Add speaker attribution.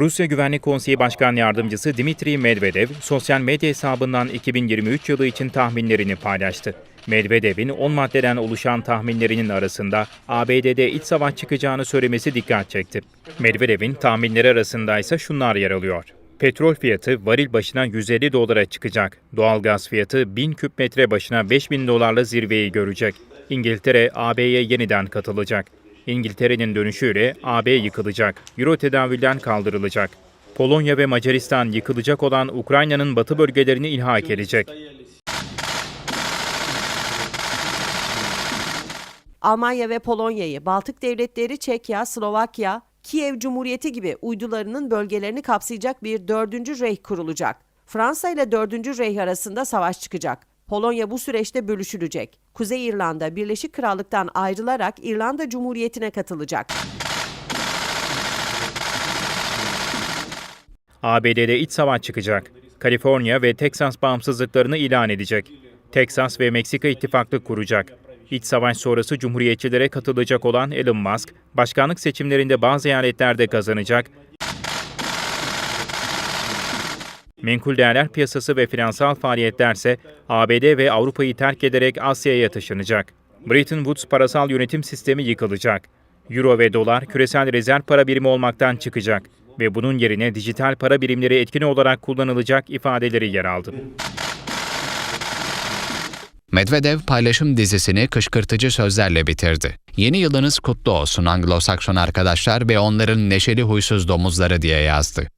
Speaker 1: Rusya Güvenlik Konseyi Başkan Yardımcısı Dmitri Medvedev, sosyal medya hesabından 2023 yılı için tahminlerini paylaştı. Medvedev'in 10 maddeden oluşan tahminlerinin arasında ABD'de iç savaş çıkacağını söylemesi dikkat çekti. Medvedev'in tahminleri arasında ise şunlar yer alıyor. Petrol fiyatı varil başına 150 dolara çıkacak. Doğalgaz fiyatı 1000 küp metre başına 5000 dolarla zirveyi görecek. İngiltere AB'ye yeniden katılacak. İngiltere'nin dönüşüyle AB yıkılacak. Euro tedavülden kaldırılacak. Polonya ve Macaristan yıkılacak olan Ukrayna'nın batı bölgelerini ilhak edecek.
Speaker 2: Almanya ve Polonya'yı, Baltık devletleri Çekya, Slovakya, Kiev Cumhuriyeti gibi uydularının bölgelerini kapsayacak bir dördüncü reyh kurulacak. Fransa ile dördüncü reyh arasında savaş çıkacak. Polonya bu süreçte bölüşülecek. Kuzey İrlanda Birleşik Krallık'tan ayrılarak İrlanda Cumhuriyeti'ne katılacak.
Speaker 1: ABD'de iç savaş çıkacak. Kaliforniya ve Teksas bağımsızlıklarını ilan edecek. Teksas ve Meksika ittifaklık kuracak. İç savaş sonrası cumhuriyetçilere katılacak olan Elon Musk, başkanlık seçimlerinde bazı eyaletlerde kazanacak. Menkul değerler piyasası ve finansal faaliyetlerse ABD ve Avrupa'yı terk ederek Asya'ya taşınacak. Bretton Woods parasal yönetim sistemi yıkılacak. Euro ve dolar küresel rezerv para birimi olmaktan çıkacak ve bunun yerine dijital para birimleri etkin olarak kullanılacak ifadeleri yer aldı.
Speaker 3: Medvedev paylaşım dizisini kışkırtıcı sözlerle bitirdi. Yeni yılınız kutlu olsun Anglo-Sakson arkadaşlar ve onların neşeli huysuz domuzları diye yazdı.